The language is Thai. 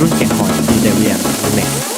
รุ่นแกะหอยดีเดเวียนเล็ก